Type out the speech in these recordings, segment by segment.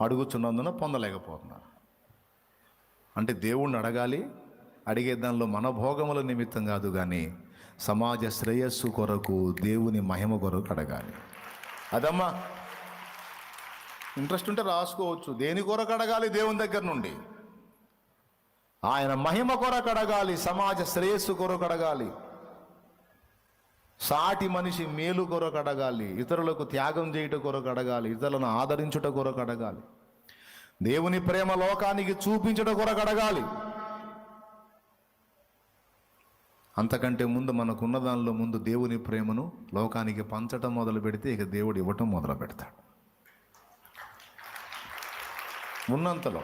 అడుగుచున్నందున పొందలేకపోతున్నారు. అంటే దేవుణ్ణి అడగాలి అడిగే దానిలో మన భోగముల నిమిత్తం కాదు కానీ సమాజ శ్రేయస్సు కొరకు దేవుని మహిమ కొరకు అడగాలి. అదమ్మా ఇంట్రెస్ట్ ఉంటే రాసుకోవచ్చు. దేని కొరకు అడగాలి? దేవుని దగ్గర నుండి. ఆయన మహిమ కొరకు అడగాలి సమాజ శ్రేయస్సు కొరకు అడగాలి. సాటి మనిషి మేలు కొరకు అడగాలి ఇతరులకు త్యాగం చేయుట కొరకు అడగాలి ఇతరులను ఆదరించుట కొరకు అడగాలి. దేవుని ప్రేమ లోకానికి చూపించుట కొరకు అడగాలి. అంతకంటే ముందు మనకున్న దానిలో ముందు దేవుని ప్రేమను లోకానికి పంచటం మొదలు పెడితే ఇక దేవుడు ఇవ్వటం మొదలు పెడతాడు. ఉన్నంతలో.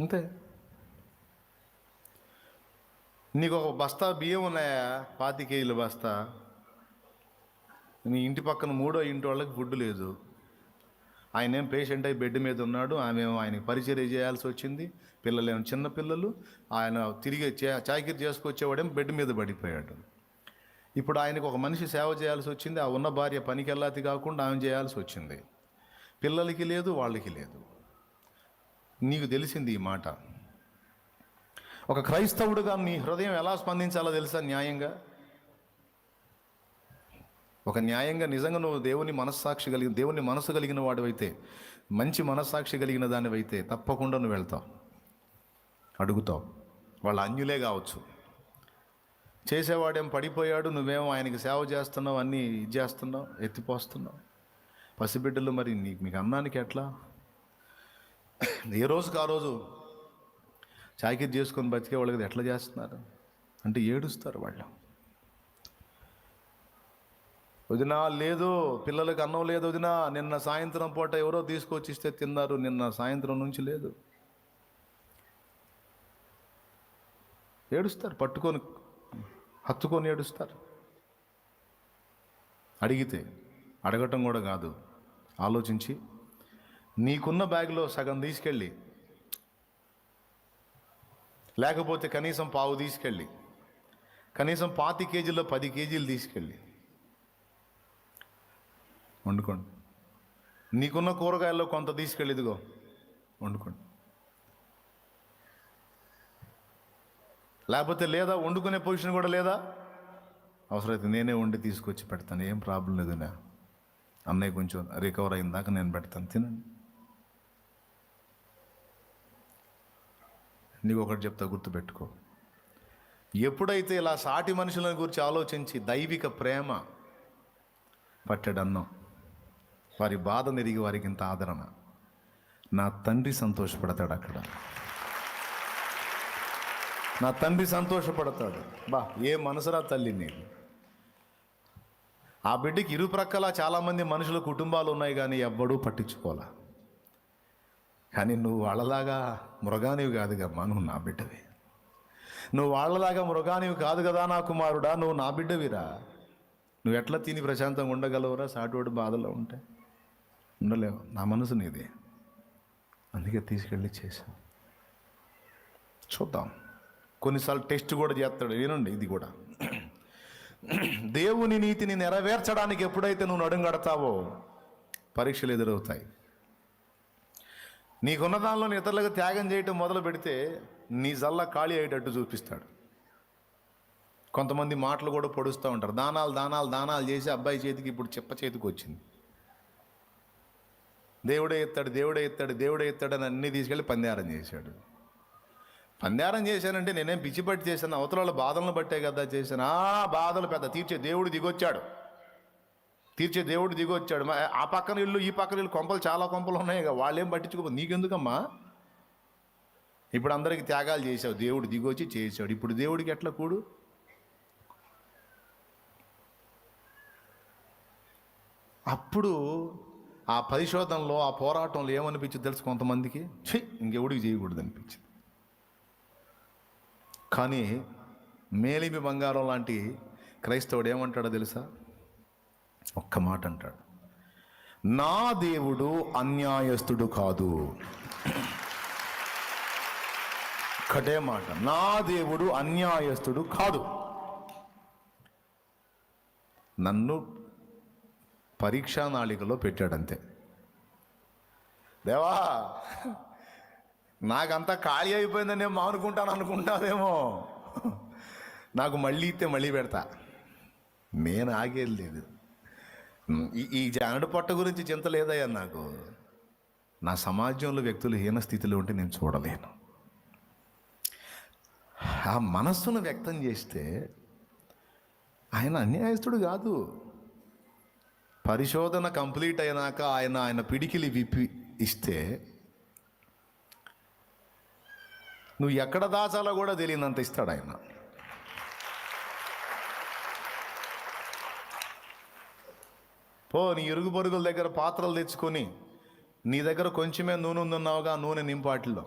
అంతే. నీకు ఒక బస్తా బియ్యం ఉన్నాయా? పాతి కేజీల బస్తా. నీ ఇంటి పక్కన మూడో ఇంటి వాళ్ళకి ఫుడ్ లేదు. ఆయన ఏం పేషెంట్ అయి బెడ్ మీద ఉన్నాడు. ఆమె ఆయనకి పరిచర్య చేయాల్సి వచ్చింది. పిల్లలు ఏమో చిన్న పిల్లలు. ఆయన తిరిగి చే- చాకిరి చేసుకొచ్చేవాడేమో బెడ్ మీద పడిపోయాడు. ఇప్పుడు ఆయనకు ఒక మనిషి సేవ చేయాల్సి వచ్చింది. ఆ ఉన్న భార్య పనికెళ్ళాతి కాకుండా ఆమె చేయాల్సి వచ్చింది. పిల్లలకి లేదు వాళ్ళకి లేదు. నీకు తెలిసింది ఈ మాట. ఒక క్రైస్తవుడుగా నీ హృదయం ఎలా స్పందించాలో తెలుసా న్యాయంగా? ఒక న్యాయంగా నిజంగా నువ్వు దేవుని మనస్సాక్షి కలిగిన దేవుని మనసు కలిగిన వాడివైతే మంచి మనస్సాక్షి కలిగిన దానివైతే తప్పకుండా నువ్వు వెళ్తావు. అడుగుతావు. వాళ్ళ అన్యులే కావచ్చు. చేసేవాడేం పడిపోయాడు నువ్వేమో ఆయనకి సేవ చేస్తున్నావు అన్నీ ఇది చేస్తున్నావు ఎత్తిపోస్తున్నావు. పసిబిడ్డలు మరి నీకు మీకు అన్నానికి ఎట్లా? ఏ రోజుకి ఆ రోజు చాకిరి చేసుకొని బతికే వాళ్ళకి ఎట్లా చేస్తున్నారు? అంటే ఏడుస్తారు వాళ్ళు. వదినా లేదు పిల్లలకి అన్నం లేదు వదినా. నిన్న సాయంత్రం పూట ఎవరో తీసుకొచ్చి ఇస్తే తిన్నారు నిన్న సాయంత్రం నుంచి లేదు. ఏడుస్తారు పట్టుకొని హత్తుకొని ఏడుస్తారు. అడిగితే అడగటం కూడా కాదు. ఆలోచించి నీకున్న బ్యాగ్లో సగం తీసుకెళ్ళి లేకపోతే కనీసం పావు తీసుకెళ్ళి కనీసం పాతి కేజీల్లో పది కేజీలు తీసుకెళ్ళి. వండుకోండి. నీకున్న కూరగాయల్లో కొంత తీసుకెళ్ళి ఇదిగో వండుకోండి. లేకపోతే లేదా వండుకునే పొజిషన్ కూడా లేదా? అవసరమైతే నేనే వండి తీసుకొచ్చి పెడతాను ఏం ప్రాబ్లం లేదు నా అన్నయ్య కొంచెం రికవర్ అయిన దాకా నేను పెడతాను తినండి. నీకు ఒకటి చెప్తా గుర్తుపెట్టుకో. ఎప్పుడైతే ఇలా సాటి మనుషులను గురించి ఆలోచించి దైవిక ప్రేమ పట్టాడు వారి బాధ నెరిగి వారికి ఇంత ఆదరణ నా తండ్రి సంతోషపడతాడు అక్కడ. నా తండ్రి సంతోషపడతాడు. బా ఏ మనసురా తల్లి నీకు ఆ బిడ్డకి ఇరుప్రక్కల చాలామంది మనుషుల కుటుంబాలు ఉన్నాయి కానీ ఎవ్వడూ పట్టించుకోలే కానీ నువ్వు వాళ్ళలాగా మృగానివి కాదు కమ్మా నువ్వు నా బిడ్డవి. నువ్వు వాళ్ళలాగా మృగానివి కాదు కదా నా కుమారుడా నువ్వు నా బిడ్డవిరా. నువ్వు ఎట్లా తిని ప్రశాంతంగా ఉండగలవురా సాటివాడు బాధలో ఉంటే? ఉండలేవు నా మనసు నీది. అందుకే తీసుకెళ్ళి చేశాను. చూద్దాం. కొన్నిసార్లు టెస్ట్ కూడా చేస్తాడు వినండి ఇది కూడా. దేవుని నీతిని నెరవేర్చడానికి ఎప్పుడైతే నువ్వు నడుంగడతావో పరీక్షలు ఎదురవుతాయి. నీకున్న దానిలో ఇతరులకు త్యాగం చేయటం మొదలు పెడితే నీ జల్ల ఖాళీ అయ్యేటట్టు చూపిస్తాడు. కొంతమంది మాటలు కూడా పొడుస్తూ ఉంటారు. దానాలు దానాలు దానాలు చేసి అబ్బాయి చేతికి ఇప్పుడు చెప్ప చేతికి వచ్చింది. దేవుడే ఎత్తాడు దేవుడే ఎత్తాడు దేవుడే ఎత్తాడు అని అన్నీ తీసుకెళ్ళి పందారం చేశాడు. పందారం చేశానంటే నేనేం పిచ్చిపట్టి చేశాను? అవతల వాళ్ళ బాధలను బట్టే కదా చేశాను. ఆ బాధలు పెద్ద తీర్చే దేవుడు దిగొచ్చాడు. తీర్చే దేవుడు దిగొచ్చాడు. ఆ పక్కన ఇల్లు ఈ పక్కన ఇల్లు కొంపలు చాలా కొంపలు ఉన్నాయి కదా వాళ్ళేం పట్టించుకో నీకెందుకమ్మా? ఇప్పుడు అందరికి త్యాగాలు చేశావు. దేవుడు దిగొచ్చి చేసాడు ఇప్పుడు దేవుడికి ఎట్లా కూడు? అప్పుడు ఆ పరిశోధనలో ఆ పోరాటంలో ఏమనిపించింది తెలుసు కొంతమందికి? ఛీ ఇంకెవడికి చేయకూడదు అనిపించింది కానీ మేలిమి బంగారం లాంటి క్రైస్తవుడు ఏమంటాడో తెలుసా? ఒక్క మాట అంటాడు. నా దేవుడు అన్యాయస్తుడు కాదు. ఒక్కటే మాట. నా దేవుడు అన్యాయస్తుడు కాదు. నన్ను పరీక్షా నాళికలో పెట్టాడంతే. దేవా నాకంతా ఖాళీ అయిపోయిందని నేను మానుకుంటాను అనుకుంటావేమో. నాకు మళ్ళీ ఇస్తే మళ్ళీ పెడతా. నేను ఆగేది లేదు. ఈ ఈ జానడు పొట్ట గురించి చింత లేదయ్యా నాకు? నా సమాజంలో వ్యక్తులు హీన స్థితిలో ఉంటే నేను చూడలేను. ఆ మనస్సును వ్యక్తం చేస్తే ఆయన అన్యాయస్తుడు కాదు. పరిశోధన కంప్లీట్ అయినాక ఆయన ఆయన పిడికిలి విప్పి ఇస్తే నువ్వు ఎక్కడ దాచాలో కూడా తెలియనంత ఇస్తాడు ఆయన. పో నీ ఇరుగు పొరుగుల దగ్గర పాత్రలు తెచ్చుకొని నీ దగ్గర కొంచెమే నూనె ఉందన్నావుగా నూనె నింపాటిలో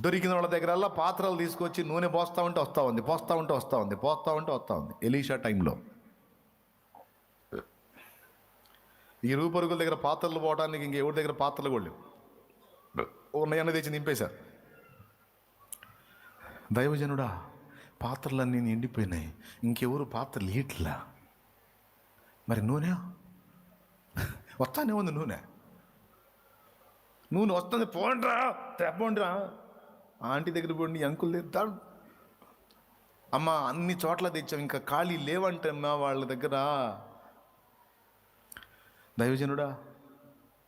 దొరికిన వాళ్ళ దగ్గరల్లా పాత్రలు తీసుకొచ్చి నూనె పోస్తా ఉంటే వస్తూ ఉంది పోస్తా ఉంటే వస్తూ ఉంది పోస్తా ఉంటే వస్తూ ఉంది ఎలీషా టైంలో. ఈ ఇరుగు పొరుగుల దగ్గర పాత్రలు పోవడానికి ఇంక ఎవరి దగ్గర పాత్రలు కూడా లేవు. ఉన్నాయన్న తెచ్చి నింపేశారు. దైవజనుడా పాత్రలన్నీ నిండిపోయినాయి. ఇంకెవరు పాత్రలు ఇట్లా మరి నూనె? వస్తానే ఉంది నూనె. నూనె వస్తుంది పోండ్రా తెప్పండ్రా. ఆంటీ దగ్గర పోండి అంకుల్ తెద్దాం అమ్మ అన్ని చోట్ల తెచ్చాం ఇంకా ఖాళీ లేవంటమ్మా వాళ్ళ దగ్గర. దైవజనుడా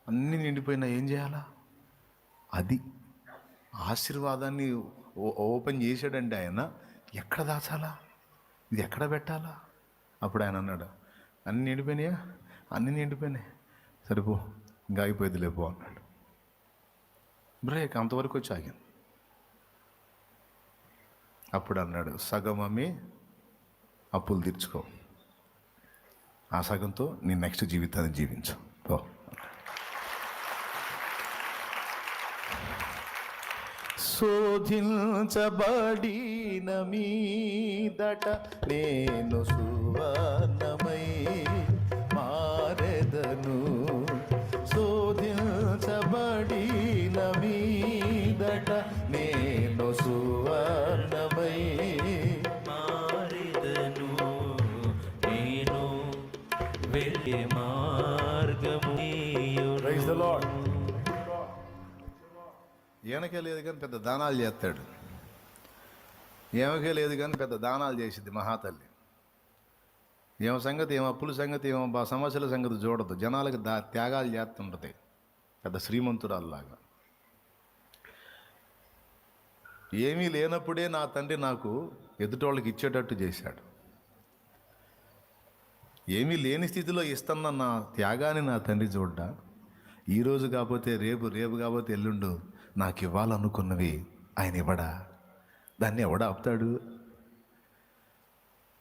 అన్నీ నిండిపోయినా ఏం చేయాలా? అది ఆశీర్వాదాన్ని ఓ- ఓపెన్ చేశాడంటే ఆయన. ఎక్కడ దాచాలా? ఇది ఎక్కడ పెట్టాలా? అప్పుడు ఆయన అన్నాడు అన్ని నిండిపోయినాయా? అన్ని నిండిపోయినాయి. సరిపో ఇంకా ఆగిపోయేది లేపో అన్నాడు. బ్రేక్ అంతవరకు వచ్చి ఆగింది. అప్పుడు అన్నాడు సగం అమ్మి అప్పులు తీర్చుకో. ఆ సగంతో నీ నెక్స్ట్ జీవితాన్ని జీవించు పో శోధించబడిన మీదట నేను సువర్ణమై మారెదను. శోధించబడిన మీదట నేను సువర్ణమై మారెదను. నేను వెళ్ళే మార్గము ప్రైజ్ ద లార్డ్ ఈయనకే లేదు కానీ పెద్ద దానాలు చేస్తాడు. ఏమకే లేదు కానీ పెద్ద దానాలు చేసింది మహాతల్లి. ఏమో సంగతి ఏమో అప్పుల సంగతి ఏమో బా సమస్యల సంగతి చూడదు. జనాలకు దా త్యాగాలు చేస్తుంటుంది. పెద్ద శ్రీమంతురాల్లాగా. ఏమీ లేనప్పుడే నా తండ్రి నాకు ఎదుటోళ్ళకి ఇచ్చేటట్టు చేశాడు. ఏమీ లేని స్థితిలో ఇస్తున్న నా త్యాగాన్ని నా తండ్రి చూడ్డా? ఈరోజు కాకపోతే రేపు రేపు కాకపోతే ఎల్లుండు నాకు ఇవ్వాలనుకున్నవి ఆయన ఇవ్వడా? దాన్ని ఎవడా ఆపుతాడు?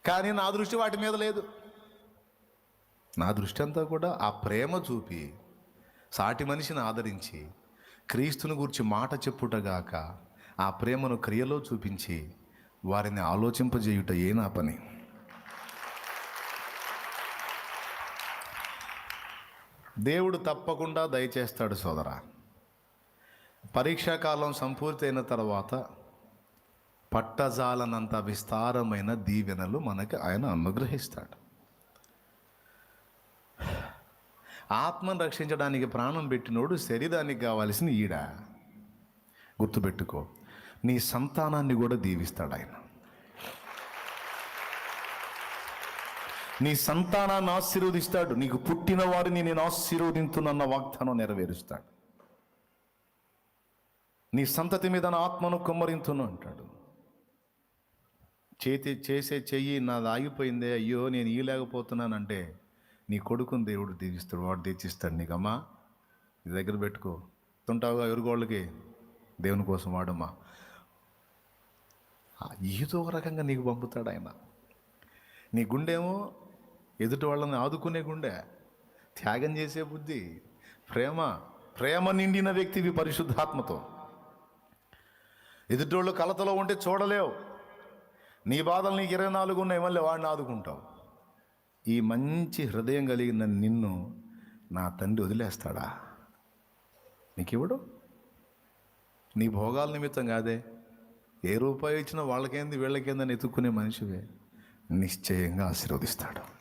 కానీ నా దృష్టి వాటి మీద లేదు. నా దృష్టి అంతా కూడా ఆ ప్రేమ చూపి సాటి మనిషిని ఆదరించి క్రీస్తుని గురించి మాట చెప్పుటగాక ఆ ప్రేమను క్రియలో చూపించి వారిని ఆలోచింపజేయుట ఏ నా పని? దేవుడు తప్పకుండా దయచేస్తాడు సోదరా. పరీక్షాకాలం సంపూర్తయిన తర్వాత పట్టజాలనంత విస్తారమైన దీవెనలు మనకి ఆయన అనుగ్రహిస్తాడు. ఆత్మను రక్షించడానికి ప్రాణం పెట్టినోడు శరీరానికి కావాల్సిన ఈడ. గుర్తుపెట్టుకో నీ సంతానాన్ని కూడా దీవిస్తాడు ఆయన. నీ సంతానాన్ని ఆశీర్వదిస్తాడు నీకు పుట్టిన వారిని నేను ఆశీర్వదింతునన్న వాగ్దానం నెరవేరుస్తాడు. నీ సంతతి మీద నా ఆత్మను కుమ్మరింతును అంటాడు. చేతి చేసే చెయ్యి నాది ఆగిపోయిందే అయ్యో నేను ఇయలేకపోతున్నానంటే నీ కొడుకుని దేవుడు దీవిస్తాడు వాడు తెచ్చిస్తాడు నీకమ్మా నీ దగ్గర పెట్టుకో. తుంటావుగా ఎరుగోళ్ళకి? దేవుని కోసం వాడమ్మా. ఆ, ఏదో ఒక రకంగా నీకు పంపుతాడు ఆయన. నీ గుండెమో ఎదుటి వాళ్ళని ఆదుకునే గుండె త్యాగం చేసే బుద్ధి ప్రేమ ప్రేమ నిండిన వ్యక్తివి పరిశుద్ధాత్మతో. ఎదుటోళ్ళు కలతలో ఉంటే చూడలేవు. నీ బాధలు నీకు ఇరవై నాలుగు ఉన్నాయి మళ్ళీ వాడిని ఆదుకుంటావు. ఈ మంచి హృదయం కలిగిన నిన్ను నా తండ్రి వదిలేస్తాడా? నీకు ఇవ్వడు నీ భోగాల నిమిత్తం కాదే. ఏ రూపాయి ఇచ్చినా వాళ్ళకేంది వీళ్ళకేందని ఎత్తుక్కునే మనిషివే. నిశ్చయంగా ఆశీర్వదిస్తాడు.